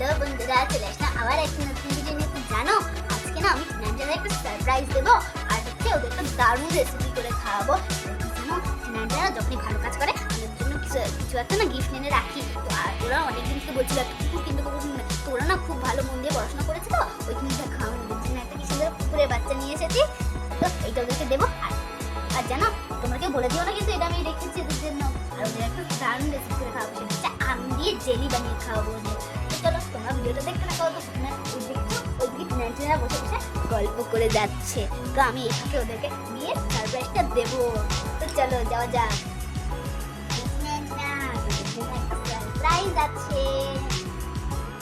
Hello বন্ধুরা চলে আসলাম আবার একটা নতুন ভিডিও নিয়ে তো জানো, আজকে না আমি ফিনান্সিয়ালে একটা সারপ্রাইজ দেবো। আর হচ্ছে ওদের একটা দারুণ রেসিপি করে খাওয়াবো। জানো ফিনান্সিয়ারা যখনই ভালো কাজ করে ওদের জন্য কিছু কিছু একটা না গিফট এনে রাখি। তো আর ওরা অনেক দিন থেকে বলছিল কুকুর কিন্তু কুকুর। তো না খুব ভালো মন দিয়ে পড়াশোনা করেছে তো, ওই জিনিসটা খাওয়ানো জন্য একটা কি সুন্দর কুকুরের বাচ্চা নিয়ে এসেছি। তো এইটা ওদেরকে দেবো। আর আর জানো তোমরা কেউ বলে দিও না কিন্তু এটা আমি রেখেছি ওদের জন্য। আর ওদের একটা দারুণ রেসিপি করে খাওয়াবো, সেটা হচ্ছে আম দিয়ে জেলি বানিয়ে খাওয়াবো ওদের। তো ভিডিওটা দেখতে না খাওয়া তো তোমরা ওই দেখছ ওইদিকে ফিনান্সিয়ালরা বসে বসে গল্প করে যাচ্ছে। তো আমি ফাঁকে ওদেরকে দিয়ে সারপ্রাইজটা দেবো। তো চলো যাওয়া যাক। সারপ্রাইজ আছে।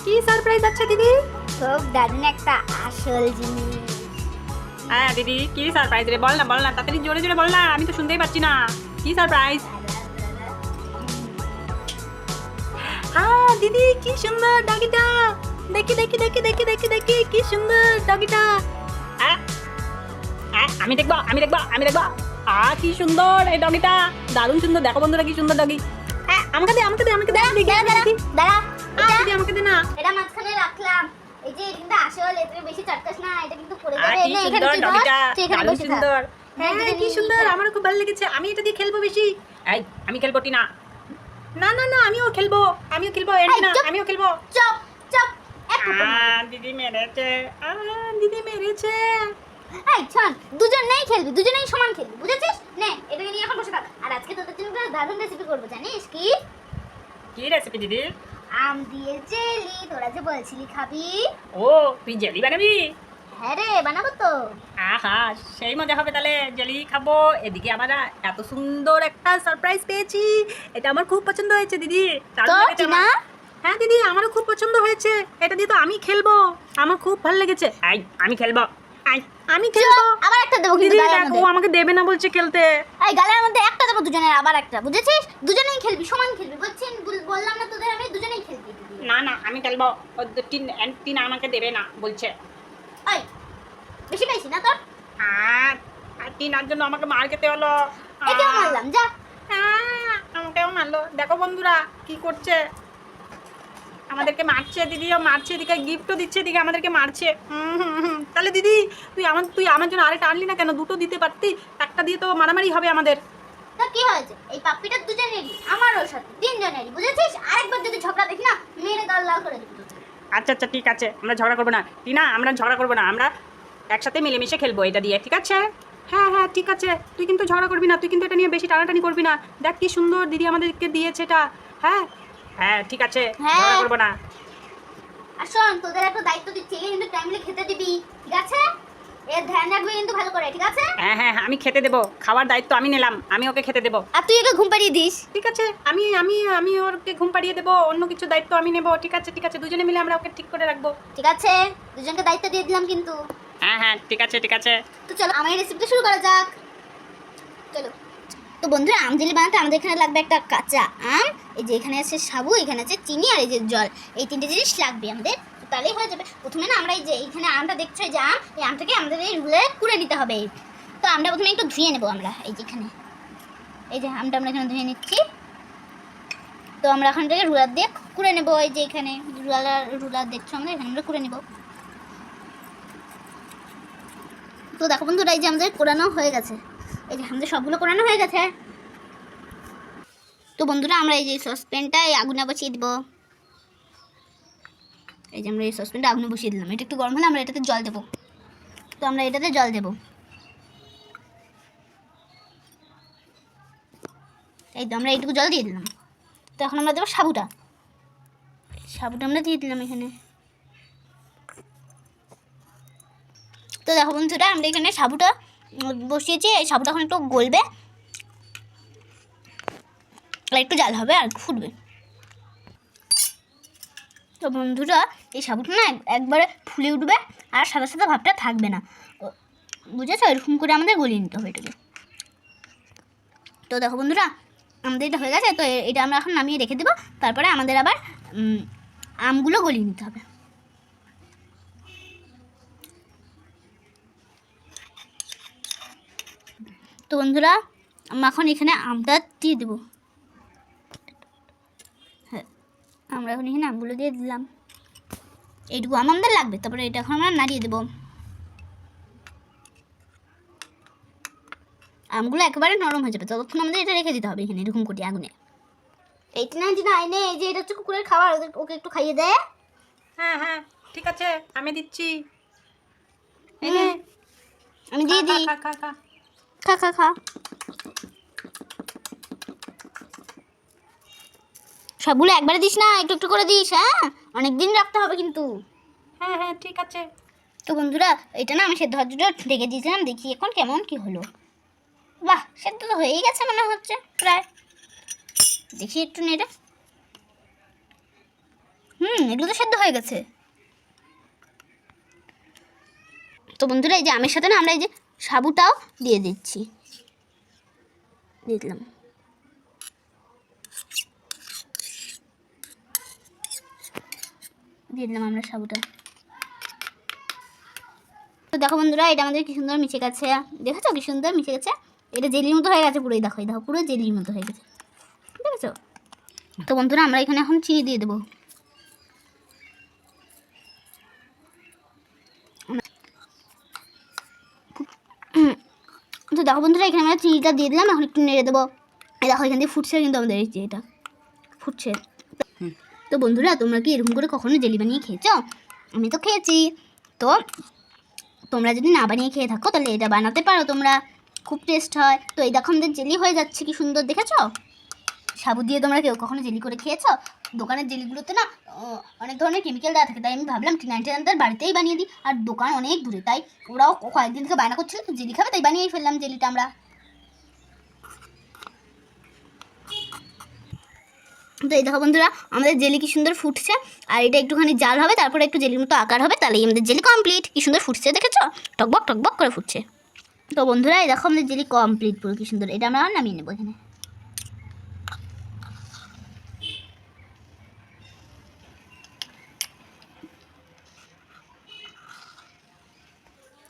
কি সারপ্রাইজ আছে দিদি? খুব দারুণ একটা আসল জিনিস। হ্যাঁ দিদি কি সারপ্রাইজ রে? বল না বল না তাড়াতাড়ি জোরে জোরে বল না আমি তো শুনতেই পাচ্ছি না। কি সারপ্রাইজ হ্যাঁ দিদি কি সুন্দর ডগিটা দেখি দেখি দেখি দেখি দেখি দেখি কি সুন্দর ডগিটা হ্যাঁ হ্যাঁ আমি দেখব আমি দেখব আমি দেখব। আ কি সুন্দর এই ডগিটা দারুণ সুন্দর দেখো বন্ধুরা কি সুন্দর ডগি হ্যাঁ আমাকে দে আমাকে দে আমাকে দে দেখি। দাঁড়া আ, দিদি আমাকে দে না। এটা মাঝখানে রাখলাম। এই যে কিন্তু আসল এতে বেশি চটকাস না এটা কিন্তু পড়ে যাবে। কি নে, এখানে সুন্দর তুই ধর, এখানে দারুণ বসে সুন্দর। হ্যাঁ, হ্যাঁ কি সুন্দর খেলা। আমারও খুব ভালো লেগেছে। আমি এটা দিয়ে খেলব বেশি। এই আমি খেলব টিনা। না না না আমিও খেলব আমিও খেলব এই, আমিও খেলব। চপ চপ দিদি মেরেছে আ, দিদি মেরেছে। এই শোন দুজন নেই খেলবি দুজনেই সমান খেলবি বুঝেছিস? নে এটাকে নিয়ে এখন বসে থাক। আর আজকে তোদের জন্য একটা দারুণ রেসিপি করব জানিস কি? কি রেসিপি দিদি? আম দিয়ে জেলি তোরা যে বলছিলি খাবি। ও তুই জেলি বানাবি? হ্যাঁ রে বানাবো তো। আহা সেই মজা হবে তাহলে। জেলি খাব। এদিকে আমরা এত সুন্দর একটা সারপ্রাইজ পেয়েছি। এটা আমার খুব পছন্দ হয়েছে দিদি। দারুণ তো টিনা? হ্যাঁ দিদি আমারও খুব পছন্দ হয়েছে। এটা দিয়ে তো আমি খেলব। আমার খুব ভালো লেগেছে। আই আমি খেলব। আই আমি খেলব। আবার একটা দেবো দিদি মধ্যে। আমাকে দেবে না বলছে খেলতে। এই গালের মধ্যে একটা দেবো দুজনের আবার একটা। বুঝেছিস? দুজনেই খেলবি সমান খেলবি। বুঝছেন বল- বললাম না তোদের আমি দুজনেই খেলবি না না আমি খেলব। ও তিন আমাকে দেবে না বলছে। ওই বেশি পাইছি না তোর? আর আর জন্য আমাকে মার খেতে হলো। এটাও মারলাম যা। আমাকেও মারলো। দেখো বন্ধুরা কি করছে। আমাদেরকে মারছে দিদিও মারছে এদিকে গিফটও দিচ্ছে এদিকে আমাদেরকে মারছে। তাহলে দিদি তুই আমার তুই আমার জন্য আরেকটা আনলি না কেন? দুটো দিতে পারতি একটা দিয়ে তো মারামারি হবে আমাদের। তা কি হয়েছে? এই পাপ্পিটা দুজনেরই আমারও সাথে তিনজনেরই বুঝেছিস? আরেকবার যদি ঝগড়া দেখি না মেরে গাল লাল করে দিবি তোকে। আচ্ছা আচ্ছা ঠিক আছে আমরা ঝগড়া করব না। টিনা আমরা ঝগড়া করব না আমরা একসাথে মিলেমিশে খেলব এটা দিয়ে ঠিক আছে? হ্যাঁ হ্যাঁ ঠিক আছে। তুই কিন্তু ঝগড়া করবি না তুই কিন্তু এটা নিয়ে বেশি টানাটানি করবি না। দেখ কি সুন্দর দিদি আমাদেরকে দিয়েছে এটা হ্যাঁ? হ্যাঁ ঠিক আছে হ্যাঁ। ঝগড়া করব না। আর শোন তোদের একটা দায়িত্ব দিচ্ছি কিন্তু টাইমলি খেতে দিবি ঠিক আছে? এর ধ্যান রাখবি কিন্তু ভালো করে ঠিক আছে? হ্যাঁ হ্যাঁ আমি খেতে দেবো। খাওয়ার দায়িত্ব আমি নিলাম আমি ওকে খেতে দেবো। আর তুই একে ঘুম পাড়িয়ে দিস। ঠিক আছে আমি আমি আমি ওরকে ঘুম পাড়িয়ে দেবো অন্য কিছু দায়িত্ব আমি নেব ঠিক আছে ঠিক আছে দুজনে মিলে আমরা ওকে ঠিক করে রাখব। ঠিক আছে দুজনকে দায়িত্ব দিয়ে দিলাম কিন্তু। হ্যাঁ হ্যাঁ ঠিক আছে ঠিক আছে। তো চলো আমার রেসিপিটা শুরু করা যাক। চলো। তো বন্ধুরা আম জেলি বানাতে আমাদের এখানে লাগবে একটা কাঁচা আম এই যে এখানে আছে সাবু এখানে আছে চিনি আর এই যে জল। এই তিনটে জিনিস লাগবে আমাদের। তাহলেই হয়ে যাবে। প্রথমে না আমরা এই যে এইখানে আমটা দেখছ যে আম, এই আমটাকে আমাদের এই রুলে কুড়ে নিতে হবে। তো আমরা প্রথমে একটু ধুয়ে নেব আমরা, এই যে এখানে। এই যে আমটা আমরা এখানে ধুয়ে নিচ্ছি। তো আমরা এখন থেকে রুলার দিয়ে কুড়ে নেব, এই যে এখানে রুলার রুলার দেখছ আমরা, এখানে আমরা কুড়ে নেব। তো দেখো বন্ধুরা, এই যে আমাদের কোরানো হয়ে গেছে। এই যে আমাদের সবগুলো কোরানো হয়ে গেছে। তো বন্ধুরা, আমরা এই যে সসপ্যানটা, এই আগুনে বসিয়ে দিব। এই যে আমরা এই সসপ্যানটা আগুনে বসিয়ে দিলাম। এটা একটু গরম হলে আমরা এটাতে জল দেবো। তো আমরা এটাতে জল দেবো। এই তো আমরা এইটুকু জল দিয়ে দিলাম। তো এখন আমরা দেবো সাবুটা। সাবুটা আমরা দিয়ে দিলাম এখানে। তো দেখো বন্ধুরা, আমরা এখানে সাবুটা বসিয়েছি। এই সাবুটা এখন একটু গলবে, আর একটু জাল হবে আর ফুটবে। তো বন্ধুরা, এই সাবুটা না একবারে ফুলে উঠবে আর সাদা সাদা ভাবটা থাকবে না। বুঝেছ? এরকম করে আমাদের গলিয়ে নিতে হবে এটাকে। তো দেখো বন্ধুরা, আমাদের এটা হয়ে গেছে, তো এটা আমরা এখন নামিয়ে রেখে দেবো। তারপরে আমাদের আবার আমগুলো গলিয়ে নিতে হবে। তো বন্ধুরা আমরা এখন এখানে আমটা দিয়ে দেবো হ্যাঁ আমরা এখন এখানে আমগুলো দিয়ে দিলাম। এইটুকু আম আমাদের লাগবে তারপরে এটা এখন আমরা নাড়িয়ে দেবো। আমগুলো একেবারে নরম হয়ে যাবে ততক্ষণ আমাদের এটা রেখে দিতে হবে এখানে এরকম কোটি আগুনে। এইটি নাইনটি নাইনে এই যে এটা হচ্ছে কুকুরের খাবার ওদের ওকে একটু খাইয়ে দেয় হ্যাঁ হ্যাঁ ঠিক আছে আমি দিচ্ছি। নে, আমি দিয়ে দিই। খা, খা, খা। খা খা। সবগুলো একবারে দিস না একটু একটু করে দিস হ্যাঁ? অনেক দিন রাখতে হবে কিন্তু। হ্যাঁ হ্যাঁ ঠিক আছে। তো বন্ধুরা এটা না আমি সেদ্ধ হজটা ঢেকে দিয়েছিলাম দেখি এখন কেমন কি হলো। বাহ সেদ্ধ তো হয়েই গেছে মনে হচ্ছে প্রায়। দেখি একটু নেড়ে। হুম এগুলো তো সেদ্ধ হয়ে গেছে। তো বন্ধুরা এই যে আমের সাথে না আমরা এই যে সাবুটাও দিয়ে দিচ্ছি। দিয়ে দিলাম। দিয়ে দিলাম আমরা সাবুটা। তো দেখো বন্ধুরা, এটা আমাদের কি সুন্দর মিশে গেছে। দেখেছ কি সুন্দর মিশে গেছে? এটা জেলির মতো হয়ে গেছে পুরোই, দেখো দেখো, পুরো জেলির মতো হয়ে গেছে। দেখেছ? তো বন্ধুরা, আমরা এখানে এখন চিনি দিয়ে দেবো। তো দেখো বন্ধুরা, এখানে আমরা চিনিটা দিয়ে দিলাম, এখন একটু নেড়ে দেবো। দেখো, এখান দিয়ে ফুটছে কিন্তু আমাদের, এই যে এটা। ফুটছে। তো বন্ধুরা, তোমরা কি এরকম করে কখনো জেলি বানিয়ে খেয়েছো? আমি তো খেয়েছি। তো তোমরা যদি না বানিয়ে খেয়ে থাকো, তাহলে এটা বানাতে পারো তোমরা। খুব টেস্ট হয়। তো এই দেখো আমাদের জেলি হয়ে যাচ্ছে, কি সুন্দর, দেখেছ? সাবু দিয়ে তোমরা কেউ কখনো জেলি করে খেয়েছো? দোকানের জেলিগুলোতে না অনেক ধরনের কেমিক্যাল দেওয়া থাকে, তাই আমি ভাবলাম নাইনটি নাইনটার বাড়িতেই বানিয়ে দিই। আর দোকান অনেক দূরে, তাই ওরাও কয়েকদিন থেকে বায়না করছিল, তো জেলি খাবে, তাই বানিয়েই ফেললাম জেলিটা আমরা। তো এই দেখো বন্ধুরা, আমাদের জেলি কি সুন্দর ফুটছে, আর এটা একটুখানি জাল হবে, তারপরে একটু জেলির মতো আকার হবে তাহলেই আমাদের জেলি কমপ্লিট কি সুন্দর ফুটছে, দেখেছ? টকবক টকবক করে ফুটছে। তো বন্ধুরা, এই দেখো আমাদের জেলি কমপ্লিট পুরো কি সুন্দর। এটা আমরা নামিয়ে নেব এখানে।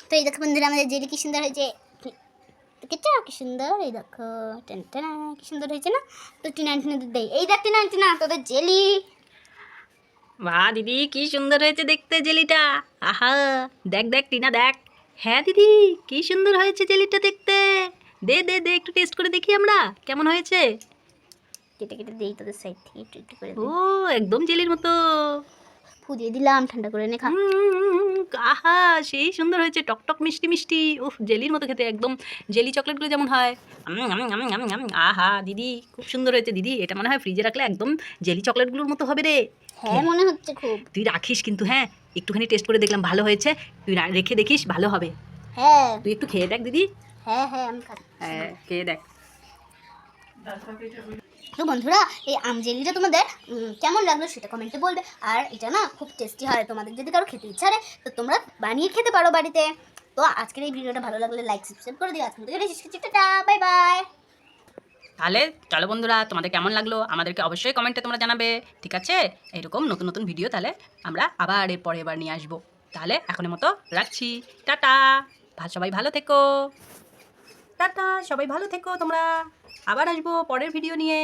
তো এই দেখো বন্ধুরা, আমাদের জেলি কি সুন্দর হয়েছে। দেখেছ কি সুন্দর এই দেখো টেন টেন কি সুন্দর হয়েছে না তো টি নাইনটি দেই এই দেখ টি নাইনটি না তোদের জেলি বাহ দিদি কি সুন্দর হয়েছে দেখতে জেলিটা আহা দেখ দেখ টিনা দেখ হ্যাঁ দিদি কি সুন্দর হয়েছে জেলিটা দেখতে দে দে দে একটু টেস্ট করে দেখি আমরা কেমন হয়েছে? কেটে কেটে দেই তোদের সাইড থেকে একটু একটু করে ও একদম জেলির মতো। ফু দিয়ে দিলাম ঠান্ডা করে এনে খা আহা সেই সুন্দর হয়েছে টকটক মিষ্টি মিষ্টি। উফ জেলির মতো খেতে একদম জেলি চকলেটগুলো যেমন হয়। আহা দিদি খুব সুন্দর হয়েছে দিদি। এটা মনে হয় ফ্রিজে রাখলে একদম জেলি চকলেটগুলোর মতো হবে রে। হ্যাঁ মনে হচ্ছে খুব। তুই রাখিস কিন্তু হ্যাঁ। একটুখানি টেস্ট করে দেখলাম ভালো হয়েছে। তুই রেখে দেখিস ভালো হবে। হ্যাঁ। তুই একটু খেয়ে দেখ দিদি। হ্যাঁ হ্যাঁ আমি খাচ্ছি। হ্যাঁ খেয়ে দেখ। তো বন্ধুরা, এই আম জেলিটা তোমাদের কেমন লাগল সেটা কমেন্টে বলবে। আর এটা না খুব টেস্টি হয়, তোমাদের যদি কারও খেতে ইচ্ছা হয় তো তোমরা বানিয়ে খেতে পারো বাড়িতে। তো আজকের এই ভিডিওটা ভালো লাগলে লাইক সাবস্ক্রাইব করে দিও। আজকে টাটা বাই বাই তাহলে চলো বন্ধুরা, তোমাদের কেমন লাগল? আমাদেরকে অবশ্যই কমেন্টে তোমরা জানাবে। ঠিক আছে? এরকম নতুন নতুন ভিডিও তাহলে আমরা আবার এর পরে এবার নিয়ে আসব। তাহলে এখনের মতো রাখছি। টাটা! সবাই ভালো থেকো। টাটা সবাই ভালো থেকো তোমরা। আবার আসব পরের ভিডিও নিয়ে।